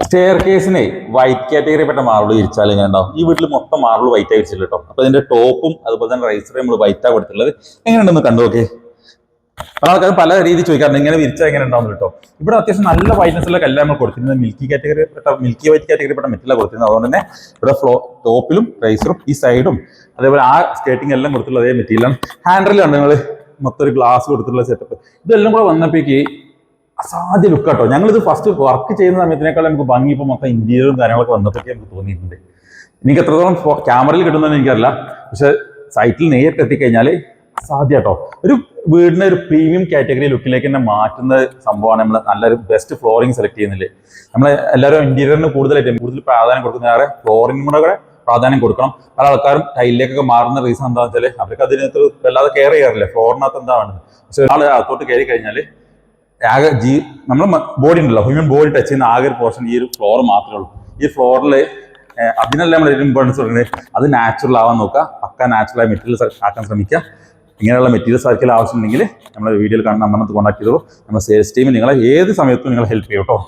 Stair കേസിനെ white category പെട്ട marble വിരിച്ചാൽ ഇങ്ങനെ ഉണ്ടാവും ഈ വീട്ടിൽ മൊത്തം മാർബിൾ വൈറ്റ് ആയി വിരിച്ചില്ല കേട്ടോ അപ്പൊ ഇതിന്റെ ടോപ്പും അതുപോലെ തന്നെ റൈസർ നമ്മൾ വൈറ്റാ കൊടുത്തിട്ടുള്ളത് എങ്ങനെയുണ്ടെന്ന് കണ്ടു നോക്കേ. ആൾക്കാർ പല രീതി ചോദിക്കാറുണ്ട്. ഇങ്ങനെ വിരിച്ചാൽ എങ്ങനെ ഉണ്ടാവും കേട്ടോ ഇവിടെ അത്യാവശ്യം നല്ല വൈറ്റ്നസ് ഉള്ള കല്ലാണ് നമ്മൾ കൊടുത്തിരുന്നത്. മിൽക്കി കാറ്റഗറി പെട്ട മിൽക്കി വൈറ്റ് കാറ്റഗറി പെട്ട മെറ്റലാണ് കൊടുത്തിരുന്നത്. അതുകൊണ്ട് തന്നെ ഇവിടെ ഫ്ലോ ടോപ്പിലും റൈസറും ഈ സൈഡും അതേപോലെ ആ സ്കേറ്റിംഗ് എല്ലാം കൊടുത്തിട്ടുള്ള അതേ മെറ്റീരിയലാണ് ഹാൻഡിലാണ് നിങ്ങൾ മൊത്തം ഒരു ഗ്ലാസ് കൊടുത്തിട്ടുള്ള സെറ്റപ്പ് ഇതെല്ലാം കൂടെ വന്നപ്പോഴേക്ക് അസാധ്യ ലുക്ക് കേട്ടോ ഞങ്ങളിത് ഫസ്റ്റ് വർക്ക് ചെയ്യുന്ന സമയത്തിനേക്കാൾ നമുക്ക് ഭംഗി ഇപ്പോൾ മൊത്തം ഇന്റീരിയറും കാര്യങ്ങളൊക്കെ വന്നപ്പോഴേക്ക് നമുക്ക് തോന്നിയിട്ടുണ്ട്. എനിക്ക് എത്രത്തോളം ക്യാമറയിൽ കിട്ടുന്നതെന്ന് എനിക്കറിയില്ല. പക്ഷെ സൈറ്റിൽ നേരിട്ട് എത്തിക്കഴിഞ്ഞാൽ അസാധ്യ കേട്ടോ ഒരു വീടിനെ ഒരു പ്രീമിയം കാറ്റഗറി ലുക്കിലേക്ക് തന്നെ മാറ്റുന്ന സംഭവമാണ് നമ്മൾ നല്ലൊരു ബെസ്റ്റ് ഫ്ലോറിംഗ് സെലക്ട് ചെയ്യുന്നില്ലേ നമ്മൾ എല്ലാവരും ഇന്റീരിയറിന് കൂടുതലായിട്ട് കൂടുതൽ പ്രാധാന്യം കൊടുക്കുന്നവരെ ഫ്ലോറിംഗ് കൂടെ പ്രാധാന്യം കൊടുക്കണം. പല ആൾക്കാരും ടൈലിലേക്കൊക്കെ മാറുന്ന റീസൺ എന്താണെന്ന് വെച്ചാൽ അവർക്ക് അതിനകത്ത് വല്ലാതെ കെയർ ചെയ്യാറില്ല. ഫ്ലോറിനകത്ത് എന്താണ് പക്ഷെ ഒരാൾ അകത്തോട്ട് കയറി കഴിഞ്ഞാൽ ആകെ ജീ നമ്മൾ ബോഡി ഉണ്ടല്ലോ. ഹ്യൂമൻ ബോഡി ടച്ച് ചെയ്യുന്ന ആകെ ഒരു പോർഷൻ ഈ ഒരു ഫ്ലോർ മാത്രമേ ഉള്ളൂ. ഈ ഫ്ലോറിൽ അതിനല്ല നമ്മൾ ഇമ്പോർട്ടൻസ് കൊടുക്കുന്നത് അത് നാച്ചുറൽ ആവാൻ നോക്കുക. പക്ക നാച്ചുറൽ ആയ മെറ്റീരിയൽസ് ആക്കാൻ ശ്രമിക്കുക. ഇങ്ങനെയുള്ള മെറ്റീരിയൽസ് സർക്കിൾ ആവശ്യമുണ്ടെങ്കിൽ നമ്മുടെ വീഡിയോയിൽ കാണുന്ന നമ്പറിനകത്ത് കോൺടാക്ട് ചെയ്തോളൂ. നമ്മുടെ സെയിൽസ് ടീം നിങ്ങളെ ഏത് സമയത്തും നിങ്ങളെ ഹെൽപ്പ് ചെയ്യും കേട്ടോ.